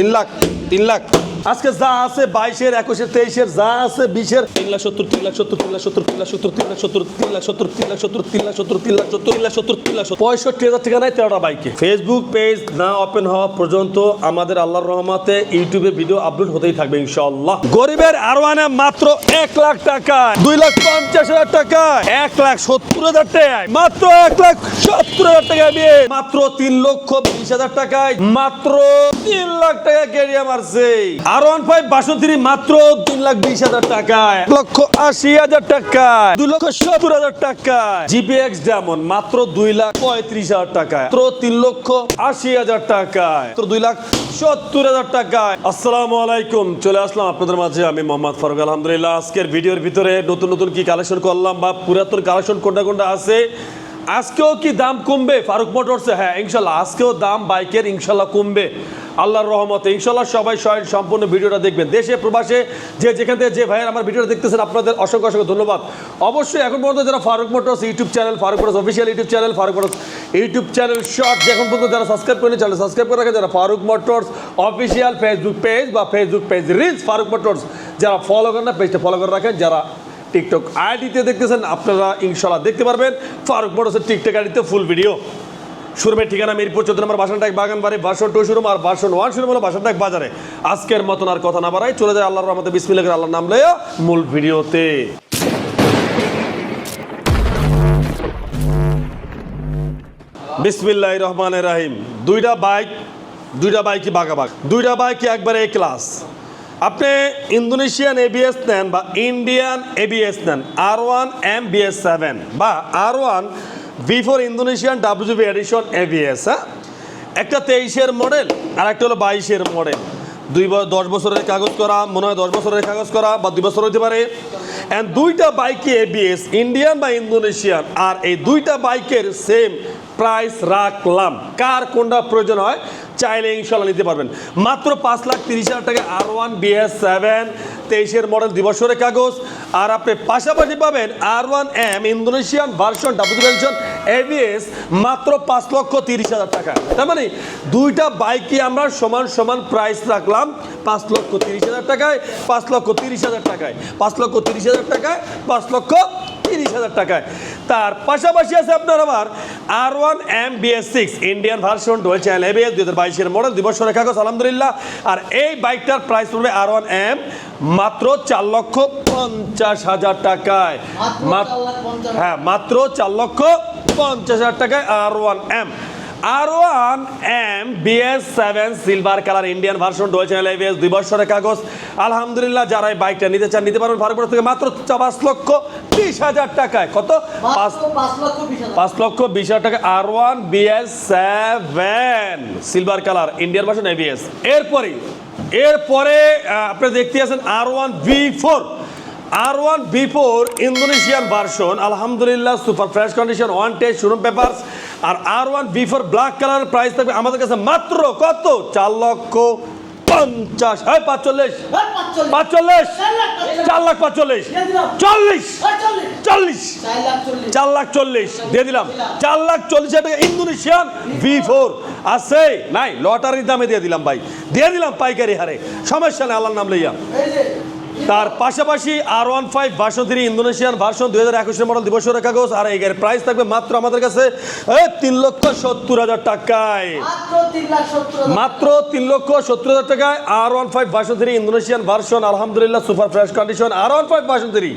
তিন লাখ তিন লাখ। আজকে যা আছে বাইশের একুশের তেইশের যা আছে বিশের তিন লাখ সত্তর তিন লাখ সত্তর তিন লাখ সত্তর তিন লাখ সত্তর তিন লাখ সত্তর তিন লাখ সত্তর তিন লাখ সত্তর তিন লাখ সত্তর তিন লাখ সত্তর তিন লাখ সত্তর তিন লাখ সত্তর পঁয়ষট্টি হাজার টাকা নাই তেরোটা বাইকে ফেসবুক পেজ না ওপেন হওয়া পর্যন্ত আমাদের আল্লাহর রহমাতে ইউটিউবে ভিডিও আপলোড হতেই থাকবে ইনশাআল্লাহ গরিবের আরও আনে মাত্র এক লাখ টাকা দুই লাখ পঞ্চাশ হাজার টাকা এক লাখ সত্তর হাজার টাকায় মাত্র এক লাখ সত্তর হাজার টাকা দিয়ে মাত্র তিন লক্ষ বিশ হাজার টাকায় মাত্র তিন লাখ টাকা কেরিয়া মারছে চলে আসলাম আপনাদের মাঝে। আমি মোহাম্মদ ফারুক, আলহামদুলিল্লাহ। আজকের ভিডিওর ভিতরে নতুন নতুন কি কালেকশন করলাম বা পুরাতন কালেকশন কোনটা কোনটা আছে? আজকেও কি দাম কমবে? ফারুক মোটরসে হ্যাঁ ইনশাল্লাহ। আজকেও দাম বাইকের ইনশাল্লাহ কমবে। আল্লাহর রহমতে ইনশাল্লাহ সবাই সবাই সম্পূর্ণ ভিডিওটা দেখবেন। দেশে, প্রবাসে, যে যেখান থেকে যে ভাইয়ের আমার ভিডিওটা দেখতেছেন, আপনাদের অসংখ্য অসংখ্য ধন্যবাদ। অবশ্যই এখন পর্যন্ত যারা Farooq motors YouTube channel, Farooq motors official YouTube channel, Farooq motors YouTube channel short এখন পর্যন্ত যারা সাবস্ক্রাইব করেন চ্যানেল সাবস্ক্রাইব করে রাখেন। যারা Farooq motors official Facebook page বা Facebook page reels Farooq motors, যারা ফলো করেন না, পেজটা ফলো করে রাখেন। যারা টিকটক আইডিতে দেখতেছেন, আপনারা ইনশাল্লাহ দেখতে পারবেন। ফারুক মোটরসের টিকটক আইডিতে ফুল ভিডিও শোরুমের ঠিকানা মিরপুর চোদ্দ নম্বর বাসানটাক বাগান বাড়ি বাসন টু শোরুম আর বাসন ওয়ান শোরুম হলো বাসানটাক বাজারে। আজকের মতন আর কথা না বাড়াই, চলে যায় আল্লাহর রহমতে। বিসমিল্লাহ আল্লাহর নাম লইয়া মূল ভিডিওতে। বিসমিল্লাহ রহমান রাহিম। দুইটা বাইক, দুইটা বাইকই বাগাবাগ দুইটা বাইকই একবারে এ ক্লাস। আপনি ইন্দোনেশিয়ান এবিএস নেন বা ইন্ডিয়ান এবিএস নেন R one M BS seven বা R one V four Indonesian WB edition ABS হ্যাঁ? একটা তেইশের মডেল আর একটা হলো বাইশের মডেল দুই দশ বছরের কাগজ করা, মনে হয় দশ বছরের কাগজ করা, বা দুই বছর হতে পারে। অ্যান্ড দুইটা বাইকে এবিএস ইন্ডিয়ান বা ইন্দোনেশিয়ান আর এই দুইটা বাইকের সেম প্রাইস রাখলাম। কার কোনটা প্রয়োজন হয়? চাইলে ইনশাল্লাহ নিতে পারবেন। মাত্র পাঁচ লাখ তিরিশ হাজার টাকা আর ওয়ান বিএস সেভেন তেইশের মডেল দুই বছরের কাগজ। আর আপনি পাশাপাশি পাবেন R one M Indonesian version W version ABS মাত্র পাঁচ লক্ষ তিরিশ হাজার টাকা। তার মানে দুইটা বাইকই আমরা সমান সমান প্রাইস রাখলাম পাঁচ লক্ষ তিরিশ হাজার টাকায়, পাঁচ লক্ষ তিরিশ হাজার টাকায়। পাঁচ লক্ষ তিরিশ হাজার টাকায়, পাঁচ লক্ষ তিরিশ হাজার টাকায়। তার পাশাপাশি আছে আপনার আবার R one M BS six Indian version dual channel ABS দুই হাজার বাইশের মডেল দুই বছরের কাগজ আলহামদুলিল্লাহ। আর এই বাইকটার প্রাইস পড়বে আর ওয়ান এম মাত্র চার লক্ষ পঞ্চাশ হাজার টাকায়। মাত্র হ্যাঁ মাত্র চার লক্ষ পঞ্চাশ হাজার টাকায় R one M R one M BS seven silver colour Indian version ABS দুই বছরের কাগজ। আলহামদুলিল্লাহ যারা এই বাইকটা নিতে চান নিতে পারবেন ফারুকপুর থেকে মাত্র পাঁচ লক্ষ বিশ হাজার টাকায়। কত? পাঁচ লক্ষ বিশ হাজার টাকা। R one BS seven silver colour Indian version ABS এরপরে এরপরে আপনি দেখতে আছেন R one B four R one B four Indonesian version আলহামদুলিল্লাহ super fresh condition one test showroom papers আর R one B four black colour price থাকবে আমাদের কাছে মাত্র কত? চার লক্ষ পঞ্চাশ। হ্যাঁ পাঁচচল্লিশ। পাঁচচল্লিশ। চার লাখ পাঁচচল্লিশ। চল্লিশ। চল্লিশ। চার লাখ চল্লিশ। দিয়ে দিলাম। চার লাখ চল্লিশ হাজার টাকা ইন্দোনেশিয়ান ভি ফোর আছে নাই লটারির দামে দিয়ে দিলাম ভাই। দিয়ে দিলাম পাইকারি হারে। সমস্যা নেই আল্লাহর নাম লইয়া। তার পাশাপাশি R one five version three Indonesian version দুই হাজার একুশের মডেল দিবসের কাগজ আর এই গাড়ির প্রাইস থাকবে মাত্র আমাদের কাছে তিন লক্ষ সত্তর হাজার টাকায়। মাত্র তিন লক্ষ সত্তর হাজার টাকায় R one five version three Indonesian version আলহামদুলিল্লাহ super fresh condition R one five version three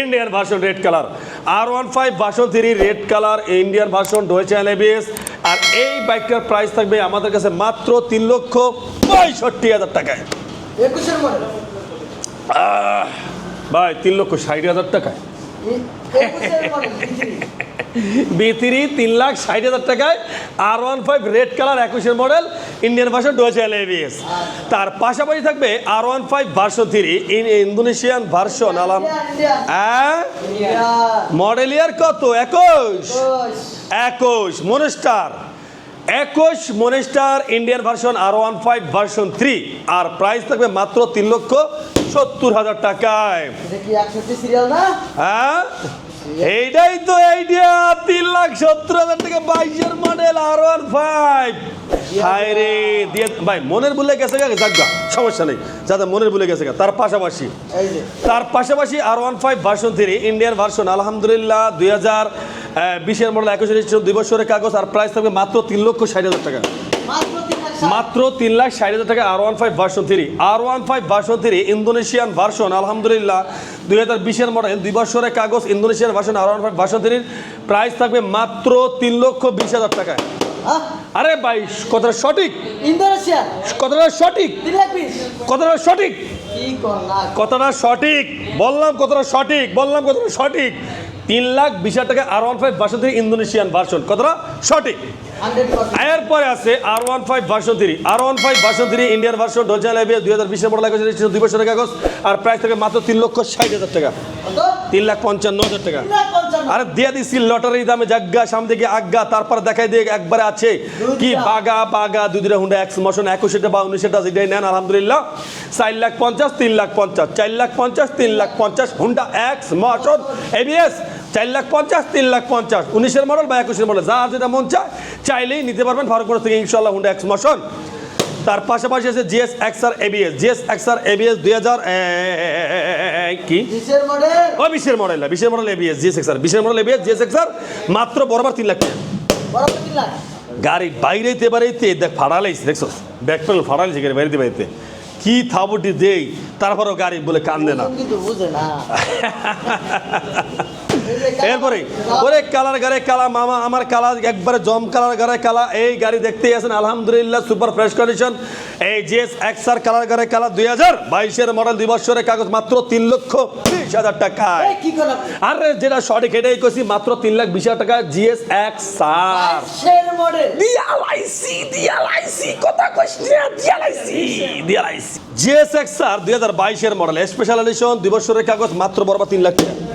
Indian version red colour R one five version three red colour Indian version dual ABS আর এই বাইকটার প্রাইস থাকবে আমাদের কাছে মাত্র তিন লক্ষ পঁয়ষট্টি হাজার টাকায়। একুশের মডেল। ভাই, তিন লক্ষ ষাট হাজার টাকায়। বিতিরি তিন লাখ ষাট হাজার টাকায় R one five red colour একুশের model Indian version dual ABS তার পাশাপাশি থাকবে R one five version three Indonesian version আলাম। হ্যাঁ। মডেল ইয়ার কত একুশ একুশ, মনেস্টার একুশ, monster Indian version R one five version three আর প্রাইস থাকবে মাত্র তিন লক্ষ সত্তর হাজার টাকায়। হ্যাঁ? এইটাই তো আইডিয়া তিন লাখ সত্তর হাজার টাকা বাইশের মডেল আর ওয়ান ফাইভ হায় রে দিয়ে ভাই মনের ভুলে গেছে গা? যাক সমস্যা নেই। যাতে মনের ভুলে গেছে গা। তার পাশাপাশি তার পাশাপাশি R one five version three Indian version আলহামদুলিল্লাহ দুই হাজার বিশের মডেল একুশে দুই বছরের কাগজ আর প্রাইস থাকবে মাত্র তিন লক্ষ ষাট হাজার টাকা। মাত্র তিন লাখ ষাট। হাজার টাকা R one five version three R one five version three Indonesian version আলহামদুলিল্লাহ। দুই হাজার বিশের মডেল দুই বছরের কাগজ Indonesian version R one five version থ্রির প্রাইস থাকবে মাত্র তিন লক্ষ বিশ হাজার টাকায়? আরে ভাই কথাটা সঠিক? ইন্দোনেশিয়া কথাটা সঠিক? কথাটা সঠিক? কথাটা সঠিক। বললাম কথাটা সঠিক বললাম কথাটা সঠিক। তিন লাখ বিশ হাজার টাকা R one five version three Indonesian version কথাটা সঠিক। এরপরে আছে R one five version three R one five version three Indian version ডোজা লেভিয়া দুই হাজার বিশের মডেল কাগজ দুই বছরের কাগজ আর প্রাইস থেকে মাত্র তিন লক্ষ ষাট হাজার টাকা। তিন লাখ পঞ্চান্ন হাজার টাকা। আরে দিয়ে দিচ্ছি লটারি দামে জাগ্গা সামনে দিকে আজ্ঞা তারপর দেখাই দিয়ে একবারে আছে। কি। বাগা বাগা দুই দুটা হুন্ডা এক্স মোশন একুশেটা বা উনিশেটা যেটাই নেন আলহামদুলিল্লাহ। চার লাখ পঞ্চাশ তিন লাখ পঞ্চাশ চার লাখ পঞ্চাশ তিন লাখ পঞ্চাশ হুন্ডা এক্স মোশন এবিএস চার লাখ পঞ্চাশ তিন লাখ পঞ্চাশ। উনিশের মডেল বা একুশের মডেল যা যেটা মন চায় চাইলেই নিতে পারবেন ফারুকপুর থেকে ইনশাল্লাহ হুন্ডা এক্স মোশন তার পাশাপাশি আছে GS XR ABS GS XR ABS দুই হাজার কি? বিশের মডেল? ও বিশের মডেল না বিশের মডেল এবিএস জিএস এক্সআর বিশের মডেল এবিএস জিএস এক্সআর মাত্র বরাবর তিন লাখ টাকা। বরাবর তিন লাখ? গাড়ি বাইরেতে বাইরেতে দেখ ফাড়ালাইছে দেখছ? ব্যাক প্যানেল ফাড়ালাইছে গাড়ি বাইরেতে বাইরেতে কি থাবুটি দেই তারপরেও গাড়ি বলে কান্দে না। এরপরে ওরে কালার গাড়ি কালা মামা আমার কালা একবারে জম কালার গাড়ি কালা এই গাড়ি দেখতেই আছেন আলহামদুলিল্লাহ সুপার ফ্রেশ কন্ডিশন এই জিএস এক্সআর কালার গাড়ি কালা দুই হাজার বাইশের মডেল দুই বছরের কাগজ মাত্র তিন লক্ষ বিশ হাজার টাকায়। আরে যেটা সঠিক এটাই কইছি মাত্র তিন লাখ বিশ হাজার টাকা জিএস দিয়ালাইছি দিয়ালাইছি জিএসএক্সআর দুই হাজার বাইশের মডেল স্পেশাল এডিশন দুই বছরের কাগজ মাত্র বরাবর তিন লাখ টাকা।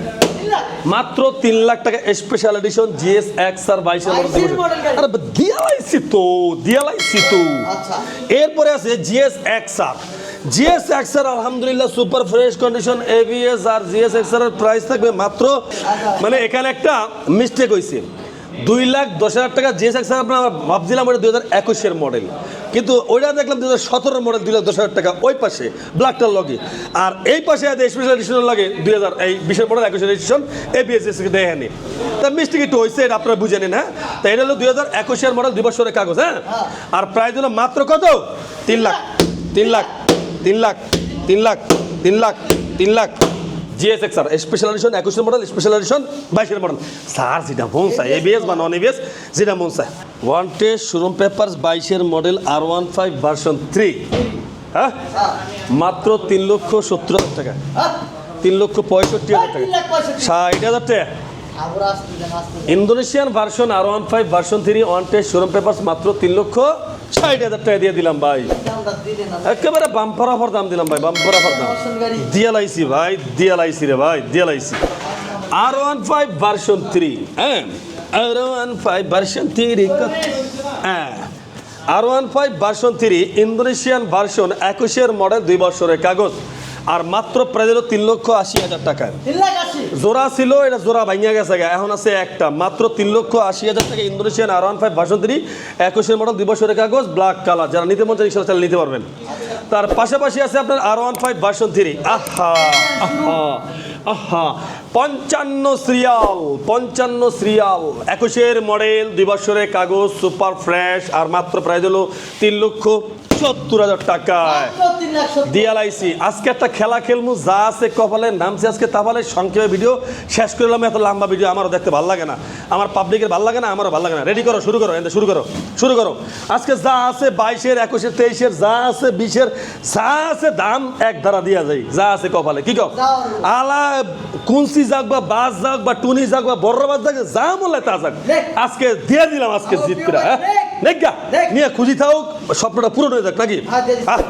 মাত্র তিন লাখ টাকা special edition GS X R বাইশের মডেল গাড়ি। আরে দিয়ালাইছি তো দিয়ালাইছি তো। আচ্ছা। এরপরে আছে GS X R. GS X R আলহামদুলিল্লাহ সুপার ফ্রেশ কন্ডিশন এবিএস আর জিএস এক্স আর প্রাইস থাকবে মাত্র মানে এখানে একটা মিস্টেক হয়েছে দুই লাখ দশ হাজার টাকা জিএস এক্স আপনার ভাবছিলাম ওটা দুই হাজার একুশের মডেল কিন্তু ওইটা দেখলাম দুই হাজার সতেরো মডেল দুই লাখ দশ হাজার টাকা ওই পাশে ব্ল্যাকটার লগে। আর এই পাশে আছে স্পেশাল এডিশনের লাগে দুই হাজার এই বিশের মডেল একুশের রেজিস্ট্রেশন এবিএস দেখেনি তা মিস্টেক একটু হয়েছে এটা আপনারা বুঝে নিন হ্যাঁ? তা এটা হলো দুই হাজার একুশের মডেল দুই বছরের কাগজ হ্যাঁ? আর প্রায় হলো মাত্র কত? তিন লাখ তিন লাখ তিন লাখ তিন লাখ তিন লাখ তিন lakh. GS X R special edition একুশের মডেল স্পেশাল এডিশন বাইশের মডেল স্যার যেটা মন চায় এবিএস বা নন এবিএস যেটা মন চায় ওয়ান টেস্ট শোরুম পেপার্স বাইশের model R one five version three হ্যাঁ মাত্র তিন লক্ষ সত্তর হাজার টাকা। হ্যাঁ? তিন লক্ষ পঁয়ষট্টি হাজার টাকা। ষাট হাজার টাকা। Indonesian version R one five version three one test showroom papers মাত্র তিন লক্ষ ষাট হাজার টাকা দিয়ে দিলাম ভাই। একেবারে বাম্পার অফার দাম দিলাম ভাই বাম্পার অফার দাম। দিয়া লাইছি ভাই ভাই দিয়ালাইছি রে ভাই, দিয়ালাইছি। R one five version three হ্যাঁ? R one five version three হ্যাঁ। R one five version three Indonesian version একুশের মডেল দুই বছরের কাগজ। আর মাত্র প্রায় দিল তিন লক্ষ আশি হাজার টাকায় জোড়া ছিল এটা জোড়া ভাঙিয়া গেছে। এখন আছে একটা। মাত্র তিন লক্ষ আশি হাজার টাকা Indonesian R one five version three একুশের মডেল দুই বছরের কাগজ ব্ল্যাক কালার যারা নিতে মন রিক্সা চালিয়ে নিতে পারবেন। তার পাশাপাশি আছে আপনার R one five version three আহা আহা আহা। পঞ্চান্ন সিরিয়াল পঞ্চান্ন সিরিয়াল। একুশের মডেল দুই বছরের কাগজ সুপার ফ্রেশ আর মাত্র প্রায় হলো তিন লক্ষ সত্তর হাজার টাকায় দিয়ালাইছি। আজকে একটা খেলা খেলমু যা আছে কপালে নামছে আজকে তাহলে সংক্ষেপে ভিডিও শেষ করলাম এত লম্বা ভিডিও আমারও দেখতে ভালো লাগে না। আমার পাবলিকের ভালো লাগে না আমারও ভালো লাগে না। রেডি করো শুরু করো এতে শুরু করো শুরু করো। আজকে যা আছে বাইশের একুশের তেইশের যা আছে বিশের যা আছে দাম এক ধারা দিয়া যায় যা আছে কপালে। কি কও? আলা কুনসি যাক বা বাস যাক বা টুনি যাক বা বড় বাস যাক যা মলে তা যাক। আজকে দিয়ে দিলাম আজকে জিত করে হ্যাঁ? দেখ। নিয়ে খুঁজি থাক স্বপ্নটা পূরণ হয়ে যাক নাকি? হ্যাঁ,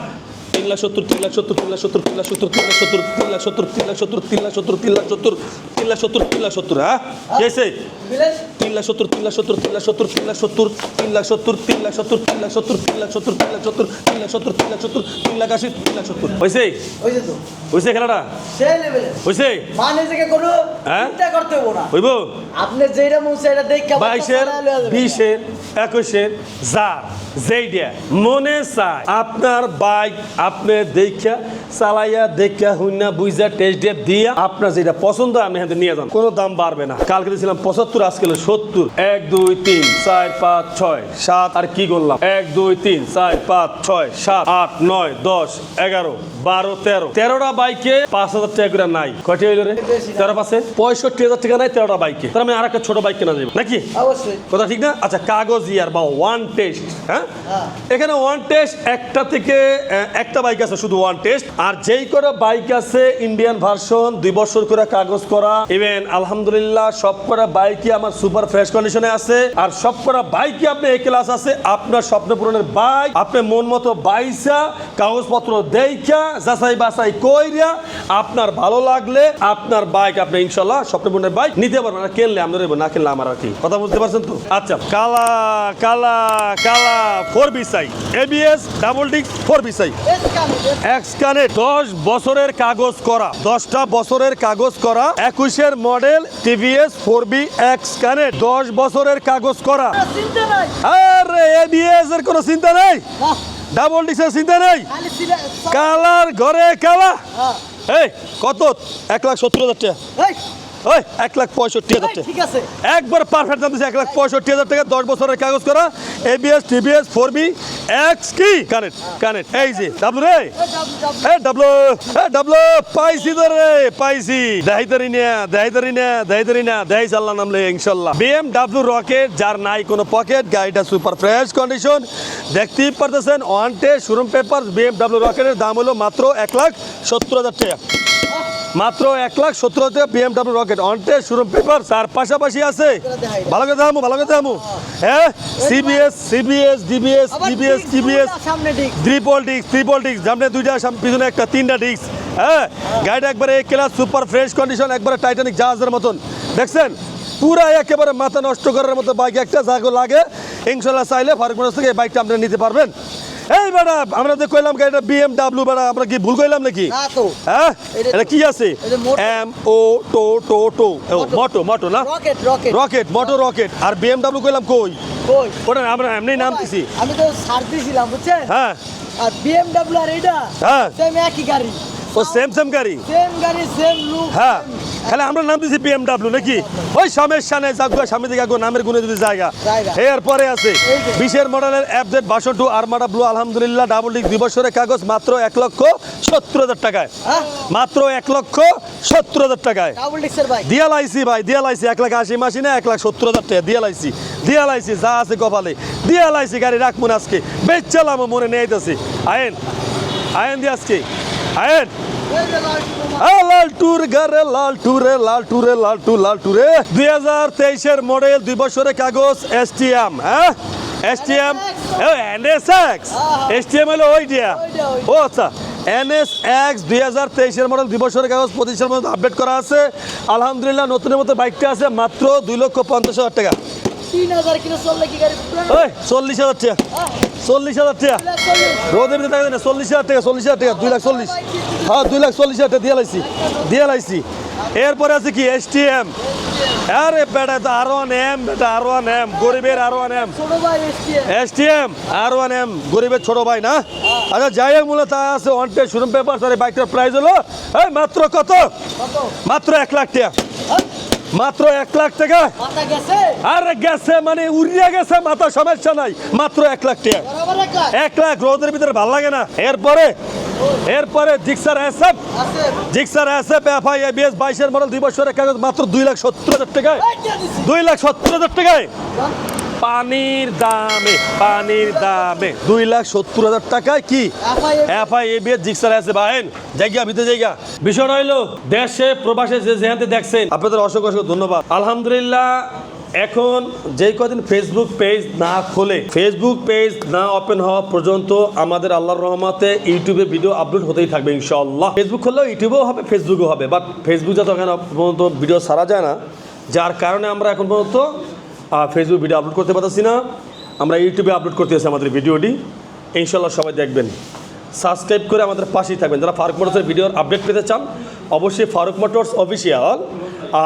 তিন লাখ সত্তর তিন লাখ সত্তর তিন লাখ সত্তর তিন লাখ সত্তর তিন লাখ সত্তর তিন লাখ সত্তর তিন লাখ সত্তর তিন লাখ সত্তর তিন লাখ সত্তর তিন লাখ সত্তর তিন লাখ সত্তর হ্যাঁ কেসে তিন লাখ সত্তর তিন লাখ সত্তর তিন লাখ সত্তর তিন লাখ সত্তর তিন লাখ সত্তর তিন লাখ সত্তর তিন লাখ সত্তর তিন লাখ সত্তর তিন লাখ সত্তর তিন লাখ সত্তর তিন লাখ সত্তর তিন লাখ আশি তিন লাখ সত্তর হয়েছে তো হয়েছে খেলাটা হয়েছে মানে থেকে কোনো হ্যাঁ? চিন্তা করতে হব না হইব আপনি যেটা মন সেটা দেখে বাইশের। বিশের একুশের যার যেইটা মনে চায় আপনার বাইক আপনি দেখা চালাইয়া দেখা হুইনা বুঝা টেস্ট ডেপ দিয়া আপনার যেটা পছন্দ আমি হাতে নিয়ে যান কোনো দাম বাড়বে না। কালকে দিয়েছিলাম পঁচাত্তর আজকে সত্তর। এক দুই তিন চার পাঁচ ছয় সাত আর কি করলাম? এক দুই তিন চার পাঁচ ছয় সাত আট নয় দশ এগারো বারো তেরো। তেরোটা বাইকে পাঁচ হাজার টাকা করে নাই। কয়টি হইল রে? তেরো পাশে পঁয়ষট্টি হাজার টাকা নাই তেরোটা বাইকে। তার আমি আর একটা ছোট বাইক কেনা যাবে। নাকি? অবশ্যই। কথা ঠিক না? আচ্ছা কাগজ ইয়ার বা ওয়ান টেস্ট হ্যাঁ। এখানে ওয়ান টেস্ট একটা থেকে একটা বাইক আছে, শুধু ওয়ান টেস্ট আর যেই করে বাইক আছে ইন্ডিয়ান ভার্সন দুই বছর করে কাগজ করা। ইভেন আলহামদুলিল্লাহ, সব করা বাইকই আমার সুপার ফ্রেশ কন্ডিশনে আছে। আর সব করা বাইকই আপনি ক্লাস আছে, আপনার স্বপ্ন পূরণের বাইক আপনি মন মতো বাইসা, কাগজপত্র দেইখা, যাচাই বাছাই কইরা আপনার ভালো লাগলে আপনার বাইক আপনি ইনশাল্লাহ স্বপ্ন পূরণের বাইক নিতে পারবেন। কিনলে আমরা না কিনলে আমার আর কি? কথা বুঝতে পারছেন তো? আচ্ছা কালা কালা কালা। ফোর বি সাই ABS double disc four B সাই। এস কানে দশ বছরের কাগজ করা দশটা বছরের কাগজ করা একুশের model TVS four B X কানে দশ বছরের কাগজ করা। আরে এবিএস এর কোনো চিন্তা নেই? ডাবল ডিস্কের চিন্তা নেই? কালার ঘরে কালা? হ্যাঁ। এই কত? এক লাখ সত্তর হাজার টাকা। ওই এক লাখ পঁয়ষট্টি হাজার টাকা। একবার পারফেক্ট দাম দিচ্ছে এক লাখ পঁয়ষট্টি হাজার টাকা দশ বছরের কাগজ করা ABS TVS four B X কি কানেক্ট কানেক্ট। এই যে ডাবলু রে এ ডাবলু এ ডাবলু পাইছি তো রে পাইছি। দেখাই তারি না দেখাই তারি না দেখাই তারি না দেখাই চাল্লা নামলে ইনশাল্লাহ। বিএমডাব্লিউ রকেট যার নাই কোনো পকেট গাড়িটা সুপার ফ্রেশ কন্ডিশন দেখতেই পারতেছেন ওয়ান টে শোরুম পেপার বিএমডাব্লিউ রকেটের দাম হলো মাত্র এক লাখ সত্তর হাজার টাকা। মাত্র এক লাখ সত্তর হাজার বিএমডাব্লিউ রকেট অন শুরু পেপার তার পাশাপাশি আছে। ভালো করে দামু ভালো করে দামু হ্যাঁ? CBS CBS DBS DBS TBS triple disc triple disc সামনে দুইটা পিছনে একটা তিনটা ডিস্ক হ্যাঁ? গাড়িটা একবারে এক ক্লাস সুপার ফ্রেশ কন্ডিশন একবারে টাইটানিক জাহাজের মতন। দেখছেন? পুরা একেবারে মাথা নষ্ট করার মতো বাইক একটা জাগো লাগে ইনশাল্লাহ চাইলে ফারুক থেকে এই বাইকটা আপনি নিতে পারবেন। এই বেটা আমরা যে কইলাম গাড়িটা বিএমডাব্লিউ বেটা আমরা কি ভুল কইলাম নাকি? না তো। হ্যাঁ? এটা- এটা কি আছে? এম ও টো টো টো মোটো মোটো না? রকেট রকেট রকেট মোটো রকেট আর বিএমডাব্লিউ কইলাম কই? কই? ওটা আমরা এমনি নাম দিছি। আমি তো সার দিয়েছিলাম বুঝছেন? হ্যাঁ। আর বিএমডব্লিউ আর এটা হ্যাঁ। সেম একই গাড়ি। ও সেম সেম গাড়ি। সেম গাড়ি সেম লুক হ্যাঁ খালি আমরা নাম দিছি বিএমডাব্লিউ নাকি? ওই সমস্যা নেই যাগুয়া সামনে দিকে নামের গুণে যদি জায়গা। জায়গা। এরপরে আছে বিশের মডেলের update version two armada blue আলহামদুলিল্লাহ ডাবল ডিক কাগজ মাত্র এক লক্ষ সত্তর হাজার টাকায়। হ্যাঁ? মাত্র এক লক্ষ সত্তর হাজার টাকায়। আইসি ভাই এক লাখ আশি মাসি না এক লাখ সত্তর হাজার টাকা যা আছে কপালে। গাড়ি রাখব আজকে। মনে আয়েন আয়েন দি আজকে। আয়েন। লাল টুর ঘরে লাল টুরে লাল টুরে লাল টু লাল টুরে। দুই হাজার তেইশের মডেল দুই বছরের কাগজ এস টি এম হ্যাঁ? S T M N S X S T M হলো ওই দিয়া। ও আচ্ছা। এন এস এক্স দুই হাজার তেইশের মডেল দুই বছরের কাগজ পঁচিশের মধ্যে আপডেট করা আছে। আলহামদুলিল্লাহ নতুনের মতো বাইকটা আছে মাত্র দুই লক্ষ পঞ্চাশ হাজার টাকা। চল্লিশ হাজার টাকা। চল্লিশ হাজার টাকা। রোদের ভিতরে না চল্লিশ হাজার টাকা চল্লিশ হাজার টাকা দুই লাখ চল্লিশ। হ্যাঁ দুই লাখ চল্লিশ হাজার টাকা দিয়ে লাইছি দিয়ে লাইছি। এরপরে আছে কি এস টি এম আরে বেটা তো আর ওয়ান এম বেটা আর ওয়ান এম গরিবের আর ওয়ান এম ছোট ভাই S T M R one M গরিবের ছোট ভাই না? আচ্ছা যাই হোক মূলত আছে ওয়ান টে শোরুম পেপার এই বাইকটার প্রাইস হলো এই মাত্র কত? কত? মাত্র এক লাখ টাকা। হ্যাঁ? মাত্র এক লাখ টাকা। আর গেছে মানে উড়িয়া গেছে মাথা সমস্যা নাই। মাত্র এক লাখ টাকা। এক লাখ? রোদের ভিতরে ভালো লাগে না। এরপরে এরপরে Gixxer SF Gixxer SF FI ABS বাইশের মডেল দুই বছরের কাগজ মাত্র দুই লাখ সত্তর হাজার টাকায়। দুই লাখ সত্তর হাজার টাকায়। পানির দামে পানির দামে। দুই লাখ সত্তর হাজার টাকায় কি? এফআই এবিএস জিক্সার আছে বাইন জায়গা ভিতরে জায়গা। বিষয় রইল দেশে প্রবাসে যে যেহাতে দেখছেন। আপনাদের অসংখ্য অসংখ্য ধন্যবাদ। আলহামদুলিল্লাহ এখন যেই কদিন ফেসবুক পেজ না খোলে ফেসবুক পেজ না ওপেন হওয়া পর্যন্ত আমাদের আল্লাহর রহমাতে ইউটিউবে ভিডিও আপলোড হতেই থাকবে ইনশাল্লাহ ফেসবুক খুললেও ইউটিউবেও হবে ফেসবুকও হবে। বাট ফেসবুক যাতে এখন পর্যন্ত ভিডিও সারা যায় না যার কারণে আমরা এখন পর্যন্ত ফেসবুক ভিডিও আপলোড করতে পারতেছি না। আমরা ইউটিউবে আপলোড করতে করতেছি আমাদের ভিডিওটি ইনশাল্লাহ সবাই দেখবেন। সাবস্ক্রাইব করে আমাদের পাশেই থাকবেন। যারা ফারুক মোটরসের ভিডিওর আপডেট পেতে চান, অবশ্যই ফারুক মোটরস অফিসিয়াল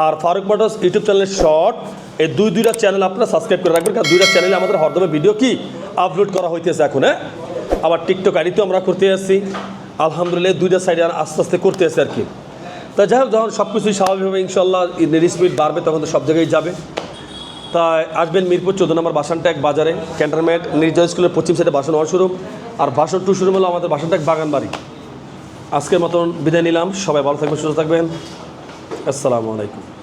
আর ফারুক মোটরস ইউটিউব চ্যানেলের শর্ট এই দুই দুইটা চ্যানেল আপনারা সাবস্ক্রাইব করে রাখবেন। কারণ দুইটা চ্যানেলে আমাদের হরদমে ভিডিও কি আপলোড করা হইতেছে এখন হ্যাঁ? আবার টিকটক আইডিতেও আমরা করতে আসছি আলহামদুলিল্লাহ দুইটা সাইডে আস্তে আস্তে করতে আসছি আর কি। তা যাই হোক, যখন সব কিছুই স্বাভাবিকভাবে ইনশাল্লাহ স্পিড বাড়বে, তখন তো সব জায়গায় যাবে। তাই আসবেন মিরপুর চোদ্দ নম্বর বাসনটাক বাজারে। ক্যান্টনমেন্ট নির্জয় স্কুলের পশ্চিম সাইডে বাসন ওয়ান শোরুম আর বাসন টু শুরু হলো আমাদের বাসনটাক বাগান বাড়ি আজকের মতন বিদায় নিলাম। সবাই ভালো থাকবেন, সুস্থ থাকবেন। আসসালামু আলাইকুম।